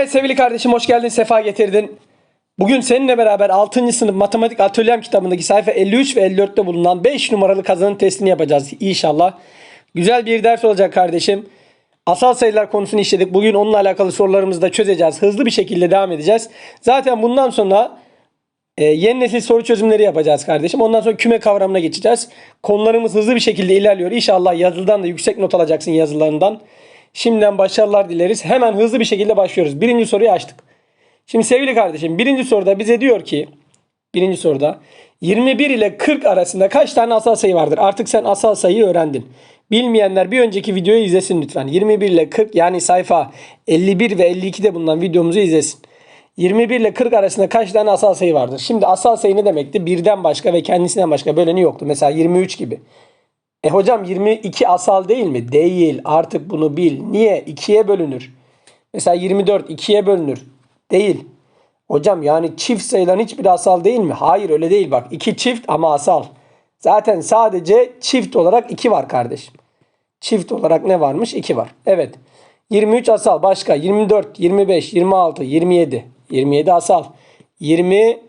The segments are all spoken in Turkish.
Evet sevgili kardeşim hoş geldin, sefa getirdin. Bugün seninle beraber 6. sınıf matematik atölyem kitabındaki sayfa 53 ve 54'te bulunan 5 numaralı kazanın testini yapacağız inşallah. Güzel bir ders olacak kardeşim. Asal sayılar konusunu işledik. Bugün onunla alakalı sorularımızı da çözeceğiz. Hızlı bir şekilde devam edeceğiz. Zaten bundan sonra e, yeni nesil soru çözümleri yapacağız kardeşim. Ondan sonra küme kavramına geçeceğiz. Konularımız hızlı bir şekilde ilerliyor. İnşallah yazılıdan da yüksek not alacaksın yazılarından. Şimdiden başarılar dileriz. Hemen hızlı bir şekilde başlıyoruz. Birinci soruyu açtık. Şimdi sevgili kardeşim birinci soruda bize diyor ki birinci soruda 21 ile 40 arasında kaç tane asal sayı vardır? Artık sen asal sayıyı öğrendin. Bilmeyenler bir önceki videoyu izlesin lütfen. 21 ile 40 yani sayfa 51 ve 52'de bulunan videomuzu izlesin. 21 ile 40 arasında kaç tane asal sayı vardır? Şimdi asal sayı ne demekti? Birden başka ve kendisinden başka böleni yoktu. Mesela 23 gibi. E hocam 22 asal değil mi? Değil. Artık bunu bil. Niye? 2'ye bölünür. Mesela 24 2'ye bölünür. Değil. Hocam yani çift sayıların hiçbir asal değil mi? Hayır öyle değil bak. 2 çift ama asal. Zaten sadece çift olarak 2 var kardeşim. Çift olarak ne varmış? 2 var. Evet. 23 asal başka. 24, 25, 26, 27. 27 asal. 20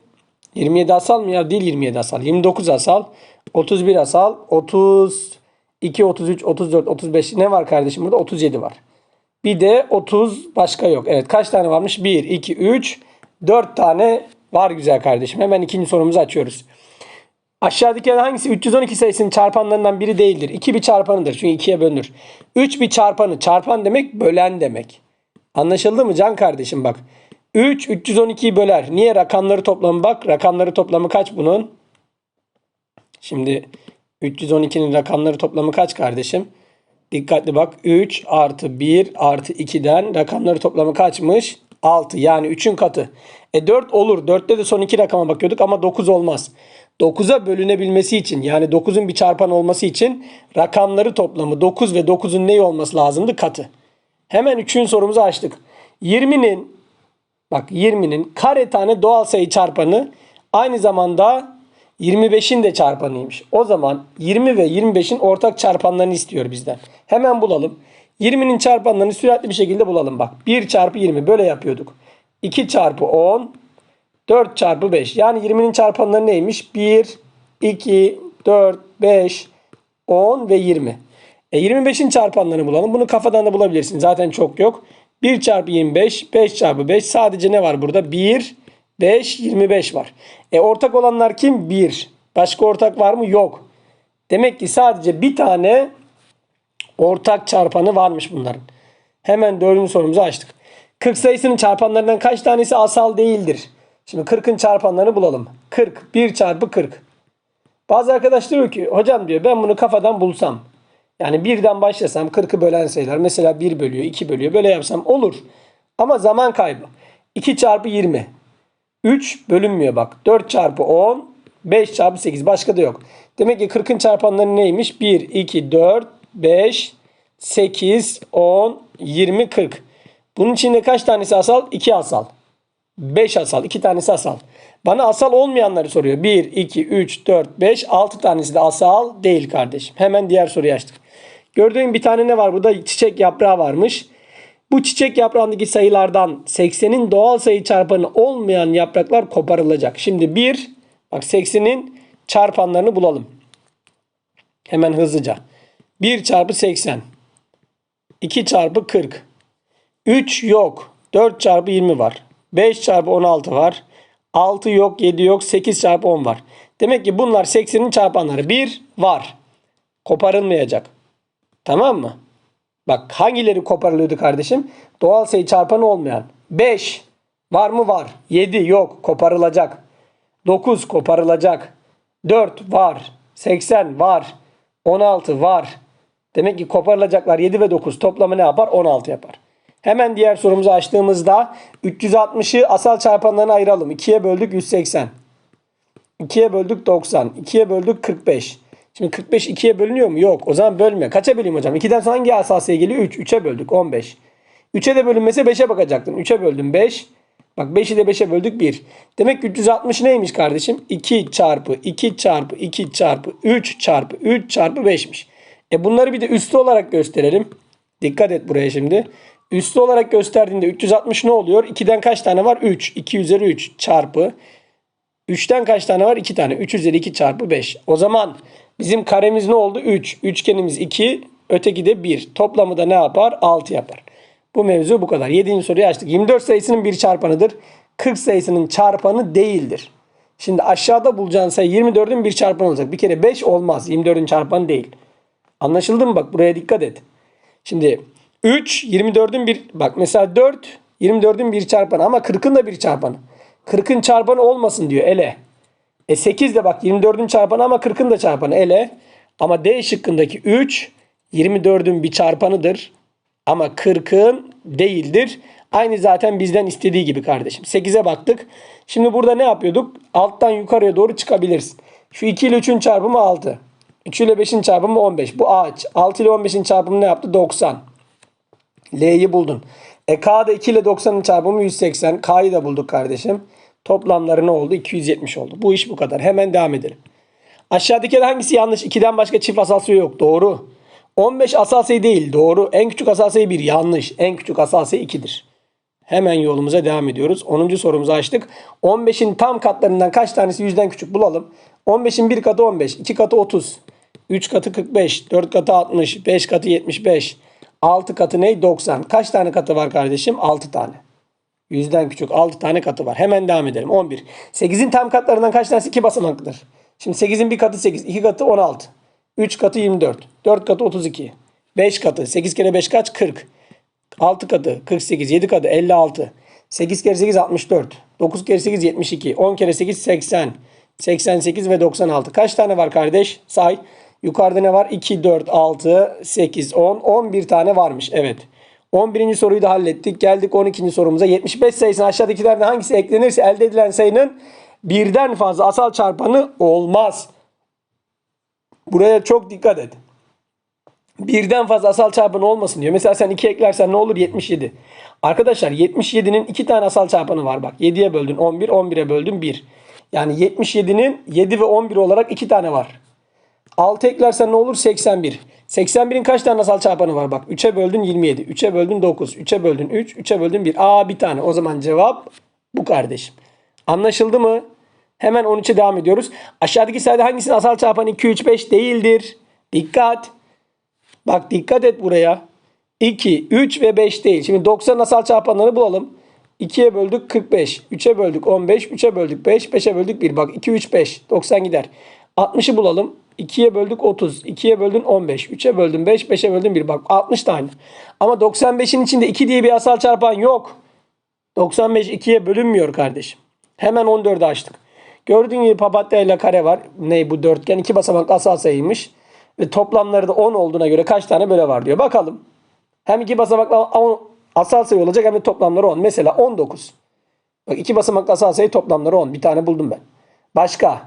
27 asal mı ya? Değil 27 asal. 29 asal. 31 asal. 32, 33, 34, 35 ne var kardeşim burada? 37 var. Bir de 30 başka yok. Evet kaç tane varmış? 1, 2, 3, 4 tane var güzel kardeşim. Hemen ikinci sorumuzu açıyoruz. Aşağıdaki hangisi 312 sayısının çarpanlarından biri değildir? 2 bir çarpanıdır çünkü 2'ye bölünür. 3 bir çarpanı. Çarpan demek bölen demek. Anlaşıldı mı can kardeşim bak. 3 312'yi böler. Niye rakamları toplamı bak. Rakamları toplamı kaç bunun? Şimdi 312'nin rakamları toplamı kaç kardeşim? Dikkatli bak. 3 artı 1 artı 2'den rakamları toplamı kaçmış? 6 yani 3'ün katı. E 4 olur. 4'te de son iki rakama bakıyorduk ama 9 olmaz. 9'a bölünebilmesi için yani 9'un bir çarpan olması için rakamları toplamı 9 ve 9'un neyi olması lazımdı? Katı. Hemen 3'ün sorumuzu açtık. 20'nin bak 20'nin kare tane doğal sayı çarpanı aynı zamanda 25'in de çarpanıymış. O zaman 20 ve 25'in ortak çarpanlarını istiyor bizden. Hemen bulalım. 20'nin çarpanlarını süratli bir şekilde bulalım. Bak 1 çarpı 20 böyle yapıyorduk. 2 çarpı 10 4 çarpı 5. Yani 20'nin çarpanları neymiş? 1, 2, 4, 5, 10 ve 20. E 25'in çarpanlarını bulalım. Bunu kafadan da bulabilirsin. Zaten çok yok. 1 çarpı 25, 5 çarpı 5. Sadece ne var burada? 1, 5, 25 var. E ortak olanlar kim? 1. Başka ortak var mı? Yok. Demek ki sadece bir tane ortak çarpanı varmış bunların. Hemen dördüncü sorumuzu açtık. 40 sayısının çarpanlarından kaç tanesi asal değildir? Şimdi 40'ın çarpanlarını bulalım. 40. 1 çarpı 40. Bazı arkadaş diyor ki hocam diyor ben bunu kafadan bulsam. Yani birden başlasam 40'ı bölen sayılar. Mesela 1 bölüyor 2 bölüyor böyle yapsam olur. Ama zaman kaybı. 2 çarpı 20. 3 bölünmüyor bak. 4 çarpı 10. 5 çarpı 8. Başka da yok. Demek ki 40'ın çarpanları neymiş? 1, 2, 4, 5, 8, 10, 20, 40. Bunun içinde kaç tanesi asal? 2 asal. 5 asal. 2 tanesi asal. Bana asal olmayanları soruyor. 1, 2, 3, 4, 5, 6 tanesi de asal değil kardeşim. Hemen diğer soruyu açtık. Gördüğün bir tane ne var? Burada çiçek yaprağı varmış. Bu çiçek yaprağındaki sayılardan 80'in doğal sayı çarpanı olmayan yapraklar koparılacak. Şimdi 1, bak 80'in çarpanlarını bulalım. Hemen hızlıca. 1 çarpı 80. 2 çarpı 40. 3 yok. 4 çarpı 20 var. 5 çarpı 16 var. 6 yok, 7 yok, 8 çarpı 10 var. Demek ki bunlar 80'in çarpanları. 1 var. Koparılmayacak. Tamam mı? Bak hangileri koparılıyordu kardeşim? Doğal sayı çarpanı olmayan. 5 var mı? Var. 7 yok. Koparılacak. 9 koparılacak. 4 var. 80 var. 16 var. Demek ki koparılacaklar 7 ve 9 toplamı ne yapar? 16 yapar. Hemen diğer sorumuzu açtığımızda 360'ı asal çarpanlarına ayıralım. 2'ye böldük 180. 2'ye böldük 90. 2'ye böldük 45. Şimdi 45 2'ye bölünüyor mu? Yok. O zaman bölmüyor. Kaça böleyim hocam? 2'den sonra hangi asal sayı geliyor? 3. 3'e böldük 15. 3'e de bölünmese 5'e bakacaktın. 3'e böldüm 5. Bak 5'i de 5'e böldük 1. Demek ki 360 neymiş kardeşim? 2 çarpı 2 çarpı 2 çarpı 3 çarpı 3 çarpı 5'miş. E bunları bir de üstü olarak gösterelim. Dikkat et buraya şimdi. Üslü olarak gösterdiğinde 360 ne oluyor? 2'den kaç tane var? 3. 2 üzeri 3 çarpı 3'ten kaç tane var? 2 tane. 3 üzeri 2 çarpı 5. O zaman bizim karemiz ne oldu? 3. Üçgenimiz 2. Öteki de 1. Toplamı da ne yapar? 6 yapar. Bu mevzu bu kadar. 7. soruyu açtık. 24 sayısının bir çarpanıdır. 40 sayısının çarpanı değildir. Şimdi aşağıda bulacağın sayı 24'ün bir çarpanı olacak. Bir kere 5 olmaz. 24'ün çarpanı değil. Anlaşıldı mı? Bak buraya dikkat et. Şimdi 3 24'ün bir bak mesela 4 24'ün bir çarpanı ama 40'ın da bir çarpanı. 40'ın çarpanı olmasın diyor ele. E 8 de bak 24'ün çarpanı ama 40'ın da çarpanı ele. Ama D şıkkındaki 3 24'ün bir çarpanıdır. Ama 40'ın değildir. Aynı zaten bizden istediği gibi kardeşim. 8'e baktık. Şimdi burada ne yapıyorduk? Alttan yukarıya doğru çıkabilirsin. Şu 2 ile 3'ün çarpımı 6. 3 ile 5'in çarpımı 15. Bu ağaç. 6 ile 15'in çarpımı ne yaptı? 90. L'yi buldun. E K'da 2 ile 90'ın çarpımı 180. K'yı da bulduk kardeşim. Toplamları ne oldu? 270 oldu. Bu iş bu kadar. Hemen devam edelim. Aşağıdaki hangisi yanlış? 2'den başka çift asal sayı yok. Doğru. 15 asal sayı değil. Doğru. En küçük asal sayı 1. Yanlış. En küçük asal sayı 2'dir. Hemen yolumuza devam ediyoruz. 10. sorumuzu açtık. 15'in tam katlarından kaç tanesi 100'den küçük bulalım. 15'in 1 katı 15, 2 katı 30, 3 katı 45, 4 katı 60, 5 katı 75, 6 katı ne? 90. Kaç tane katı var kardeşim? 6 tane. 100'den küçük 6 tane katı var. Hemen devam edelim. 11. 8'in tam katlarından kaç tanesi 2 basamaklıdır? Şimdi 8'in 1 katı 8, 2 katı 16, 3 katı 24, 4 katı 32, 5 katı 8 kere 5 kaç? 40. 6 katı 48, 7 katı 56, 8 kere 8 64, 9 kere 8 72, 10 kere 8 80, 88 ve 96. Kaç tane var kardeş? Say. Yukarıda ne var? 2, 4, 6, 8, 10, 11 tane varmış. Evet. 11. soruyu da hallettik. Geldik 12. sorumuza. 75 sayısına aşağıdakilerden hangisi eklenirse elde edilen sayının birden fazla asal çarpanı olmaz. Buraya çok dikkat et birden fazla asal çarpanı olmasın diyor. Mesela sen 2 eklersen ne olur? 77. Arkadaşlar 77'nin 2 tane asal çarpanı var bak. 7'ye böldün 11, 11'e böldün 1. Yani 77'nin 7 ve 11 olarak 2 tane var. 6 eklersen ne olur? 81. 81'in kaç tane asal çarpanı var bak. 3'e böldün 27. 3'e böldün 9. 3'e böldün 3. 3'e böldün 1. Aa bir tane. O zaman cevap bu kardeşim. Anlaşıldı mı? Hemen 13'e devam ediyoruz. Aşağıdaki sayıda hangisinin asal çarpanı 2, 3, 5 değildir? Dikkat. Bak dikkat et buraya. 2, 3 ve 5 değil. Şimdi 90 asal çarpanları bulalım. 2'ye böldük 45. 3'e böldük 15. 3'e böldük 5. 5'e böldük 1. Bak 2, 3, 5. 90 gider. 60'ı bulalım. 2'ye böldük 30. 2'ye böldün 15. 3'e böldün 5. 5'e böldün 1. Bak 60 tane. Ama 95'in içinde 2 diye bir asal çarpan yok. 95 2'ye bölünmüyor kardeşim. Hemen 14'ü açtık. Gördüğün gibi papatya ile kare var. Ne bu dörtgen? iki basamaklı asal sayıymış. Ve toplamları da 10 olduğuna göre kaç tane böyle var diyor. Bakalım. Hem iki basamaklı asal sayı olacak hem de toplamları 10. Mesela 19. Bak iki basamaklı asal sayı toplamları 10. Bir tane buldum ben. Başka.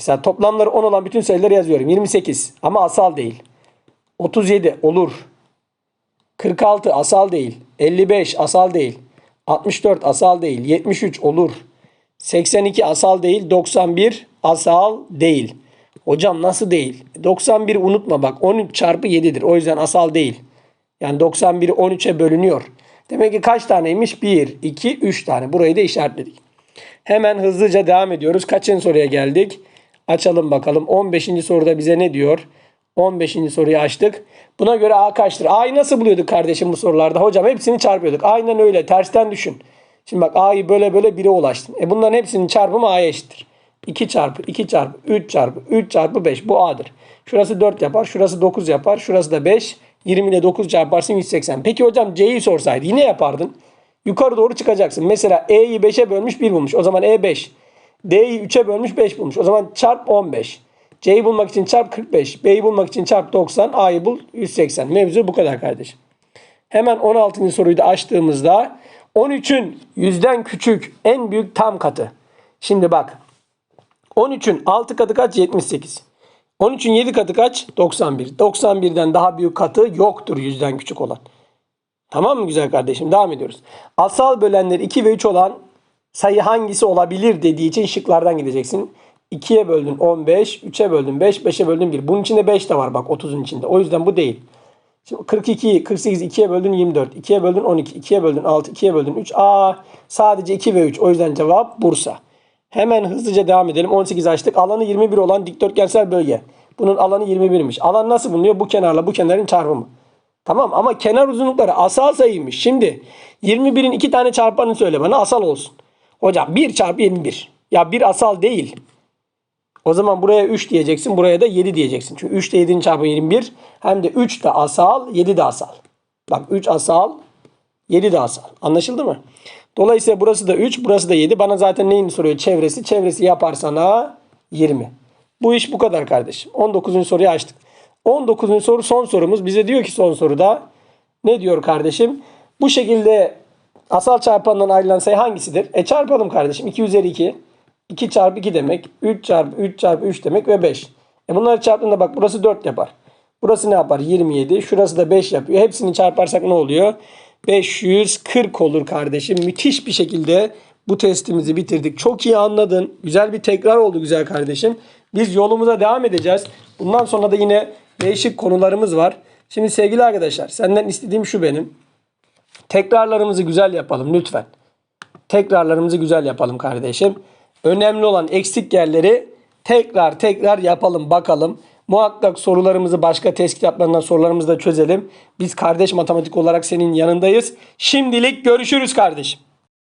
Mesela toplamları 10 olan bütün sayıları yazıyorum. 28 ama asal değil. 37 olur. 46 asal değil. 55 asal değil. 64 asal değil. 73 olur. 82 asal değil. 91 asal değil. Hocam nasıl değil? 91 unutma bak 13 çarpı 7'dir. O yüzden asal değil. Yani 91 13'e bölünüyor. Demek ki kaç taneymiş? 1, 2, 3 tane. Burayı da işaretledik. Hemen hızlıca devam ediyoruz. Kaçıncı soruya geldik? Açalım bakalım. 15. soruda bize ne diyor? 15. soruyu açtık. Buna göre A kaçtır? A'yı nasıl buluyorduk kardeşim bu sorularda? Hocam hepsini çarpıyorduk. Aynen öyle. Tersten düşün. Şimdi bak A'yı böyle böyle 1'e ulaştın. E bunların hepsinin çarpımı A'ya eşittir. 2 çarpı 2 çarpı 3 çarpı 3 çarpı 5 bu A'dır. Şurası 4 yapar. Şurası 9 yapar. Şurası da 5. 20 ile 9 çarparsın 180. Peki hocam C'yi sorsaydı yine yapardın. Yukarı doğru çıkacaksın. Mesela E'yi 5'e bölmüş 1 bulmuş. O zaman E 5. D'yi 3'e bölmüş 5 bulmuş. O zaman çarp 15. C'yi bulmak için çarp 45. B'yi bulmak için çarp 90. A'yı bul 180. Mevzu bu kadar kardeşim. Hemen 16. soruyu da açtığımızda 13'ün yüzden küçük en büyük tam katı. Şimdi bak 13'ün 6 katı kaç? 78. 13'ün 7 katı kaç? 91. 91'den daha büyük katı yoktur yüzden küçük olan. Tamam mı güzel kardeşim? Devam ediyoruz. Asal bölenler 2 ve 3 olan sayı hangisi olabilir dediği için şıklardan gideceksin. 2'ye böldün 15, 3'e böldün 5, 5'e böldün 1. Bunun içinde 5 de var bak 30'un içinde. O yüzden bu değil. Şimdi 42'yi 48 2'ye böldün 24. 2'ye böldün 12. 2'ye böldün 6. 2'ye böldün 3. Aa sadece 2 ve 3. O yüzden cevap Bursa. Hemen hızlıca devam edelim. 18 açtık. Alanı 21 olan dikdörtgensel bölge. Bunun alanı 21'miş. Alan nasıl bulunuyor? Bu kenarla bu kenarın çarpımı. Tamam ama kenar uzunlukları asal sayıymış. Şimdi 21'in iki tane çarpanı söyle bana asal olsun. Hocam 1 çarpı 21. Ya 1 asal değil. O zaman buraya 3 diyeceksin. Buraya da 7 diyeceksin. Çünkü 3 ile 7'nin çarpımı 21. Hem de 3 de asal, 7 de asal. Bak 3 asal, 7 de asal. Anlaşıldı mı? Dolayısıyla burası da 3, burası da 7. Bana zaten neyini soruyor? Çevresi. Çevresi yaparsana 20. Bu iş bu kadar kardeşim. 19. soruyu açtık. 19. soru son sorumuz. Bize diyor ki son soruda ne diyor kardeşim? Bu şekilde asal çarpandan ayrılan sayı hangisidir? E çarpalım kardeşim. 2 üzeri 2. 2 çarpı 2 demek. 3 çarpı 3 çarpı 3 demek ve 5. E bunları çarptığında bak burası 4 yapar. Burası ne yapar? 27. Şurası da 5 yapıyor. Hepsini çarparsak ne oluyor? 540 olur kardeşim. Müthiş bir şekilde bu testimizi bitirdik. Çok iyi anladın. Güzel bir tekrar oldu güzel kardeşim. Biz yolumuza devam edeceğiz. Bundan sonra da yine değişik konularımız var. Şimdi sevgili arkadaşlar senden istediğim şu benim. Tekrarlarımızı güzel yapalım lütfen. Tekrarlarımızı güzel yapalım kardeşim. Önemli olan eksik yerleri tekrar tekrar yapalım bakalım. Muhakkak sorularımızı başka test kitaplarından sorularımızı da çözelim. Biz kardeş matematik olarak senin yanındayız. Şimdilik görüşürüz kardeşim.